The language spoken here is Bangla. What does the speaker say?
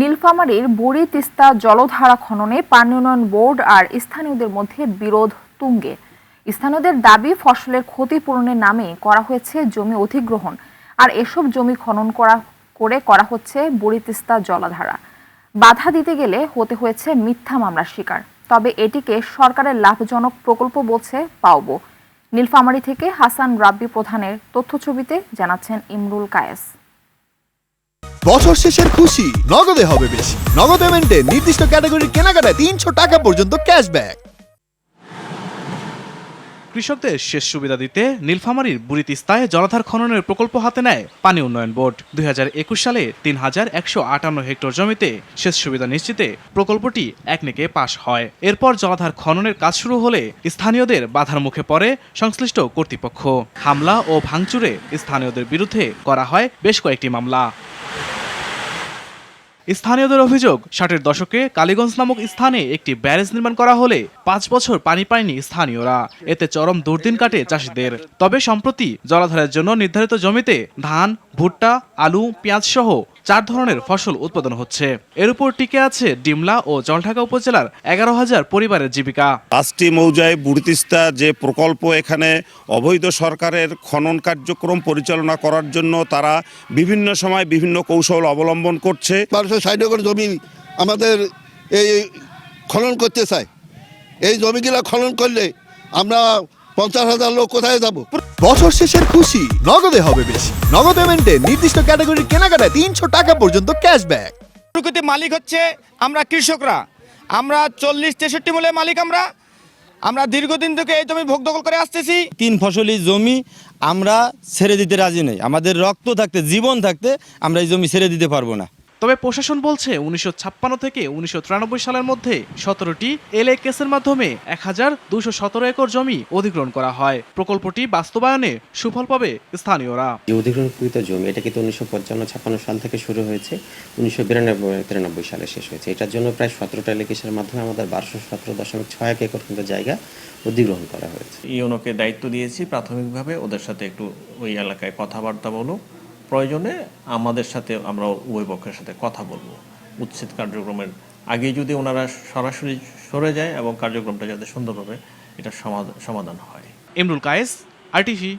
নীলফামারীর বুড়ি তিস্তা জলধারা খননে পানি উন্নয়ন বোর্ড আর স্থানীয়দের মধ্যে বিরোধ তুঙ্গে। স্থানীয়দের দাবি, ফসলের ক্ষতিপূরণের নামে করা হয়েছে জমি অধিগ্রহণ আর এসব জমি খনন করা, করে করা হচ্ছে বুড়ি তিস্তা জলাধারা। বাধা দিতে গেলে হতে হয়েছে মিথ্যা মামলার শিকার। তবে এটিকে সরকারের লাভজনক প্রকল্প বলছে পাওবো। নীলফামারী থেকে হাসান রাব্বি প্রধানের তথ্যছবিতে জানাচ্ছেন ইমরুল কায়েস। বছর শেষের খুশি। নগদে হবে বেশি। নগদ পেমেন্টে নির্দিষ্ট ক্যাটাগরির কেনাকাটায় তিনশো টাকা পর্যন্ত ক্যাশব্যাক কৃষকদের শেষ সুবিধা দিতে নীলফামারীর বুড়িতিস্তায় জলাধার খননের প্রকল্প হাতে নেয় পানি উন্নয়ন বোর্ড। দুই হাজার একুশ সালে তিন হাজার একশো আটান্ন হেক্টর জমিতে সেচ সুবিধা নিশ্চিতে প্রকল্পটি একনেকে পাশ হয়। এরপর জলাধার খননের কাজ শুরু হলে স্থানীয়দের বাধার মুখে পড়ে সংশ্লিষ্ট কর্তৃপক্ষ। হামলা ও ভাঙচুরে স্থানীয়দের বিরুদ্ধে করা হয় বেশ কয়েকটি মামলা। স্থানীয়দের অভিযোগ, ষাটের দশকে কালীগঞ্জ নামক স্থানে একটি ব্যারেজ নির্মাণ করা হলে পাঁচ বছর পানি পায়নি স্থানীয়রা। এতে চরম দুর্দিন কাটে চাষিদের। তবে সম্প্রতি জলাধারের জন্য নির্ধারিত জমিতে ধান, ভুট্টা, আলু পেঁয়াজ সহ চার ধরনের ফসল উৎপাদন হচ্ছে। এর উপর টিকে আছে ডিমলা ও জলঢাকা উপজেলার এগারো হাজার পরিবারের জীবিকা। পাঁচটি মৌজায় বুড়িতিস্তা যে প্রকল্প এখানে অবৈধ সরকারের খনন কার্যক্রম পরিচালনা করার জন্য তারা বিভিন্ন সময় বিভিন্ন কৌশল অবলম্বন করছে। বারোশো ষাট একর জমি আমাদের এই খনন করতে চায়। এই জমিগুলো খনন করলে আমরা পঞ্চাশ হাজার লোক কোথায় যাব? বছর শেষের খুশি নগদে হবে বেশি। নগদ পেমেন্টে নির্দিষ্ট ক্যাটাগরির কেনাকাটায় তিনশো টাকা পর্যন্ত ক্যাশব্যাক প্রকৃতি মালিক হচ্ছে আমরা কৃষকরা। আমরা চল্লিশ তেষট্টি মূলে মালিক আমরা। আমরা দীর্ঘদিন থেকে এই জমি ভোগ দখল করে আসতেছি। তিন ফসলি জমি আমরা ছেড়ে দিতে রাজি নেই। আমাদের রক্ত থাকতে জীবন থাকতে আমরা এই জমি ছেড়ে দিতে পারব না। তবে প্রশাসন বলছে উনিশশো ছাপ্পান্ন থেকে উনিশশো তিরানব্বই সালের মধ্যে সতেরোটি এলএ কেসের মাধ্যমে এক হাজার দুশো সতেরো একর জমি অধিগ্রহণ করা হয়। প্রকল্পটি বাস্তবায়নে সুফল পাবে স্থানীয়রা। যে অধিগ্রহণকৃত জমি এটা কিন্তু উনিশশো পঞ্চান্ন ছাপ্পান্ন সাল থেকে শুরু হয়েছে উনিশশো বিরানব্বই তিরানব্বই সালে শেষ হয়েছে। এটার জন্য প্রায় সতেরোটা এলাকেশের মাধ্যমে আমাদের বারোশো সতেরো দশমিক ছয় এক একর কিন্তু জায়গা অধিগ্রহণ করা হয়েছে। ইউনোকে দায়িত্ব দিয়েছি প্রাথমিকভাবে ওদের সাথে একটু ওই এলাকায় কথাবার্তা বলো প্রয়োজনে আমাদের সাথে আমরা উভয় পক্ষের সাথে কথা বলব। উচ্ছেদ কার্যক্রমের আগে যদি ওনারা সরাসরি সরে যায় এবং কার্যক্রমটা যাতে সুন্দরভাবে এটা সমাধান হয়। ইমরুল কায়েস আরটিভি